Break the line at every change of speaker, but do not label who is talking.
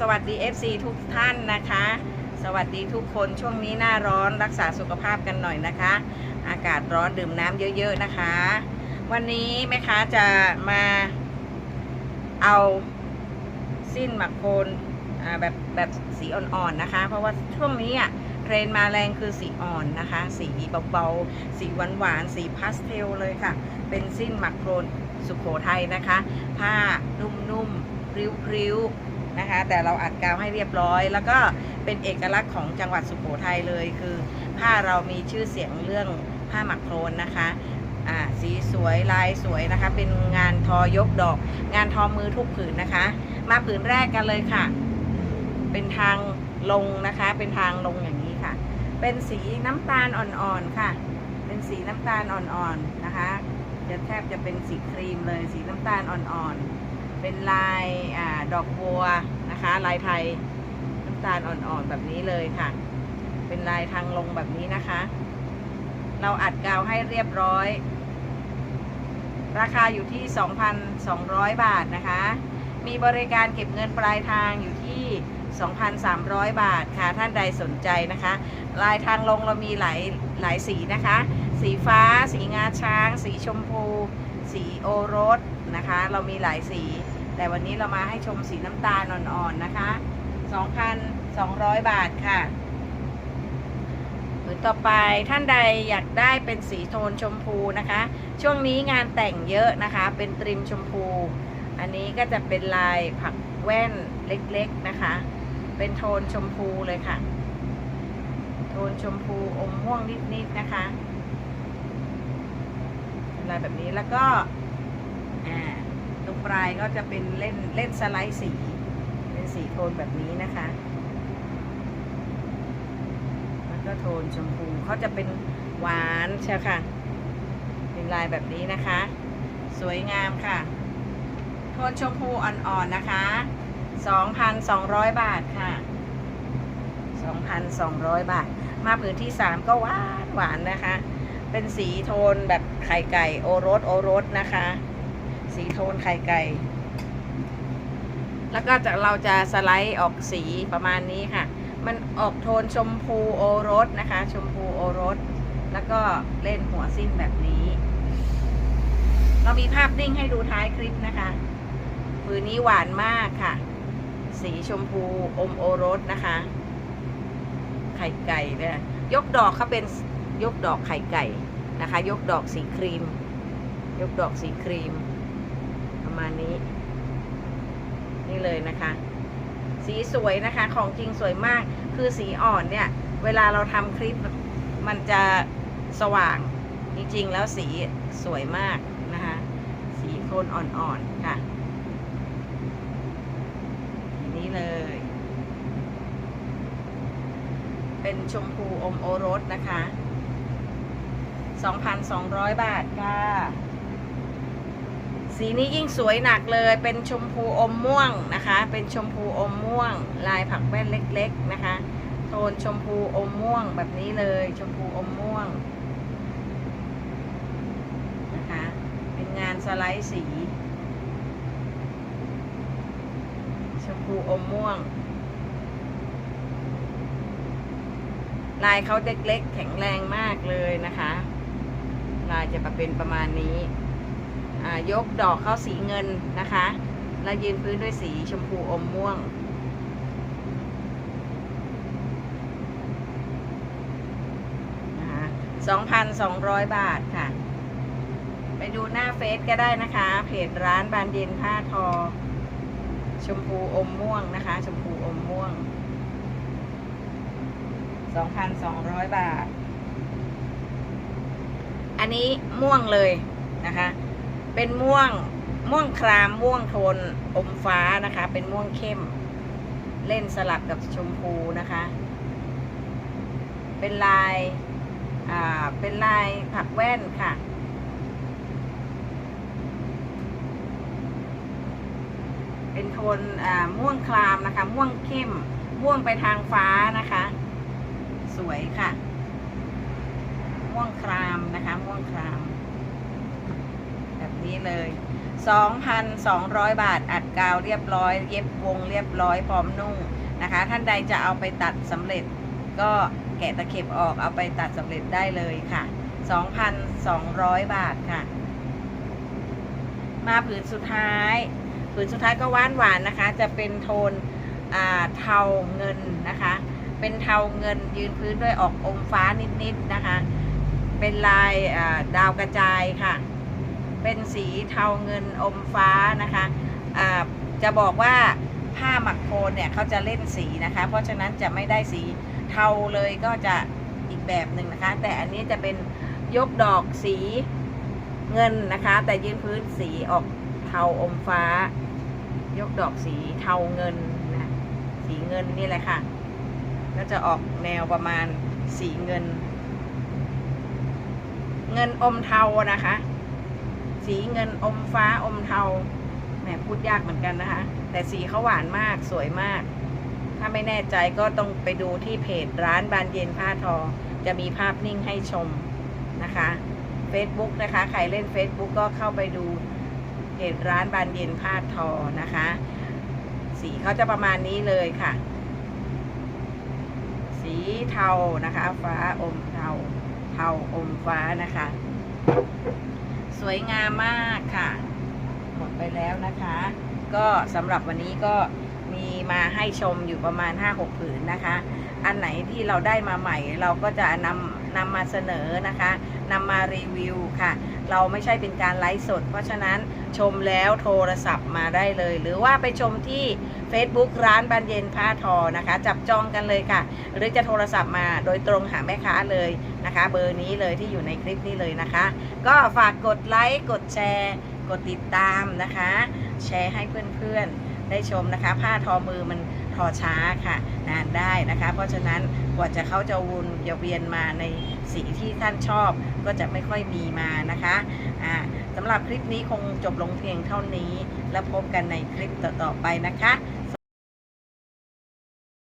สวัสดี FC ทุกท่านนะคะ สวัสดีทุกคนช่วงนี้หน้าร้อนรักษาสุขภาพกันหน่อยนะคะ อากาศร้อนดื่มน้ำเยอะ ๆนะคะ วันนี้แม่ค้าจะมาเอาสิ้นหมักโคนแบบแบบสีอ่อนๆนะคะ เพราะว่าช่วงนี้อะเทรนมาแรงคือสีอ่อนนะคะ สีเบาๆ สีหวานๆ สีพาสเทลเลยค่ะ เป็นสิ้นหมักโครนสุขโขทัยนะคะ ผ้านุ่มๆพริ้วๆ นะคะ แต่เราอัดกาวให้เรียบร้อย แล้วก็เป็นเอกลักษณ์ของจังหวัดสุโขทัยเลยคือ ผ้าเรามีชื่อเสียงเรื่องผ้าหมักโครนนะคะอ่าสีสวยลายสวยนะคะ เป็นงานทอยกดอก งานทอมือทุกผืนนะคะ มาผืนแรกกันเลยค่ะ เป็นทางลงนะคะ เป็นทางลงอย่างนี้ค่ะ เป็นสีน้ำตาลอ่อนๆค่ะ เป็นสีน้ำตาลอ่อนๆนะคะจะแทบจะเป็นสีครีมเลย สีน้ำตาลอ่อนๆ เป็นลายอาดอกบัวนะคะ ลายไทยน้ำตาลอ่อนๆแบบนี้เลยค่ะ เป็นลายทางลงแบบนี้นะคะ เราอัดกาวให้เรียบร้อย ราคาอยู่ที่ 2,200 บาทนะคะ มีบริการเก็บเงินปลายทางอยู่ที่ 2,300 บาทค่ะท่านใดสนใจนะคะ ลายทางลงเรามีหลายหลายสีนะคะ สีฟ้า สีงาช้าง สีชมพู สีโอรสนะคะ เรามีหลายสี แต่วันนี้เรามาให้ชมสีน้ำตาลอ่อนๆนะคะ 2,200 บาทค่ะผืนต่อไปท่านใดอยากได้เป็นสีโทนชมพูนะคะ ช่วงนี้งานแต่งเยอะนะคะ เป็นตริมชมพู อันนี้ก็จะเป็นลายผักแว่นเล็กๆนะคะ เป็นโทนชมพูเลยค่ะ โทนชมพูอมม่วงนิดๆนะคะเป็นลายแบบนี้แล้วก็ตรงปลายก็จะเป็นเล่นเล่นสไลด์สี เป็นสีโทนแบบนี้นะคะ แล้วก็โทนชมพูเขาจะเป็นหวานใช่ค่ะ เป็นลายแบบนี้นะคะ สวยงามค่ะ โทนชมพูอ่อนๆนะคะ 2,200 บาทค่ะ 2,200 บาท มาผืนที่ 3 ก็หวานหวานนะคะ เป็นสีโทนแบบไข่ไก่โอรสโอรสนะคะ สีโทนไข่ไก่ แล้วก็จะเราจะสไลด์ออกสีประมาณนี้ค่ะ มันออกโทนชมพูโอรสนะคะ ชมพูโอรส แล้วก็เล่นหัวสิ้นแบบนี้ เรามีภาพนิ่งให้ดูท้ายคลิปนะคะมือนี้หวานมากค่ะ สีชมพูอมโอรสนะคะ ไข่ไก่เนี่ยยกดอกเขาเป็นยกดอกไข่ไก่นะคะ ยกดอกสีครีม ยกดอกสีครีม ประมาณนี้ นี่เลยนะคะ สีสวยนะคะ ของจริงสวยมาก คือสีอ่อนเนี่ย เวลาเราทำคลิปมันจะสว่าง จริงๆ แล้วสีสวยมากนะคะ สีโทนอ่อนๆค่ะ เลย เป็นชมพูอมโอรสนะคะ 2,200 บาทค่ะ สีนี้ยิ่งสวยหนักเลย เป็นชมพูอมม่วงนะคะ เป็นชมพูอมม่วง ลายผักแว่นเล็กๆนะคะ โทนชมพูอมม่วงแบบนี้เลย ชมพูอมม่วง นะคะ เป็นงานสไลด์สี ชม พูอมม่วง ลายเขาเล็กๆแข็งแรงมากเลยนะคะ ลายจะมาเป็นประมาณนี้ยกดอกเขาสีเงินนะคะ แล้วยืนพื้นด้วยสีชมพูอมม่วงนะคะ2,200 บาทค่ะ ไปดูหน้าเฟซก็ได้นะคะ เพจร้านบานเย็นผ้าทอ ชมพูอมม่วงนะคะ ชมพูอมม่วง 2,200 บาท อันนี้ม่วงเลยนะคะ เป็นม่วงม่วงครามม่วงโทนอมฟ้านะคะ เป็นม่วงเข้ม เล่นสลับกับชมพูนะคะ เป็นลาย อ่า เป็นลายผักแว่นค่ะ เป็น โทนอ่าม่วงครามนะคะ ม่วงเข้ม ม่วงไปทางฟ้านะคะ สวยค่ะ ม่วงครามนะคะ ม่วงคราม แบบนี้เลย 2,200 บาท อัดกาวเรียบร้อย เย็บวงเรียบร้อยพร้อมนุ่งนะคะ ท่านใดจะเอาไปตัดสำเร็จก็แกะตะเข็บออกเอาไปตัดสำเร็จได้เลยค่ะ 2,200 บาทค่ะ มาผืนสุดท้าย ผืนสุดท้ายก็หวานหวานนะคะ จะเป็นโทนเทาเงินนะคะ เป็นเทาเงินยืนพื้นด้วยออกอมฟ้านิดๆนะคะ เป็นลายาดาวกระจายค่ะ เป็นสีเทาเงินอมฟ้านะคะจะบอกว่าผ้าหมักโคนเนี่ยเขาจะเล่นสีนะคะ เพราะฉะนั้นจะไม่ได้สีเทาเลยก็จะอีกแบบหนึ่งนะคะ แต่อันนี้จะเป็นยกดอกสีเงินนะคะ แต่ยืนพื้นสีออกาอมฟ้า ยกดอกสีเทาเงินนะสีเงินนี่แหละค่ะ ก็จะออกแนวประมาณสีเงิน เงินอมเทานะคะ สีเงินอมฟ้าอมเทาแหมพูดยากเหมือนกันนะคะ แต่สีเขาหวานมากสวยมาก ถ้าไม่แน่ใจก็ต้องไปดูที่เพจร้านบานเย็นผ้าทอ จะมีภาพนิ่งให้ชมนะคะ Facebook นะคะ ใครเล่น Facebook ก็เข้าไปดู เพจร้านบานเย็นผ้าทอนะคะ สีเขาจะประมาณนี้เลยค่ะ สีเทานะคะ ฟ้าอมเทา เทาอมฟ้านะคะ สวยงามมากค่ะ หมดไปแล้วนะคะ ก็สำหรับวันนี้ก็มีมาให้ชมอยู่ประมาณ 5-6 ผืนนะคะ อันไหนที่เราได้มาใหม่ เราก็จะนำนำมาเสนอนะคะนำมารีวิวค่ะ เราไม่ใช่เป็นการไลฟ์สด เพราะฉะนั้นชมแล้วโทรศัพท์มาได้เลย หรือว่าไปชมที่ Facebook ร้านบานเย็นผ้าทอนะคะ จับจองกันเลยค่ะ หรือจะโทรศัพท์มาโดยตรงหาแม่ค้าเลยนะคะ เบอร์นี้เลยที่อยู่ในคลิปนี้เลยนะคะ ก็ฝากกดไลค์กดแชร์กดติดตามนะคะ แชร์ให้เพื่อนๆได้ชมนะคะ ผ้าทอมือมัน พอช้าค่ะ นานได้นะคะ เพราะฉะนั้นกว่าจะเขาจะวนจะเวียนมาในสีที่ท่านชอบ ก็จะไม่ค่อยมีมานะคะสำหรับคลิปนี้คงจบลงเพียงเท่านี้ แล้วพบกันในคลิปต่อๆไปนะคะ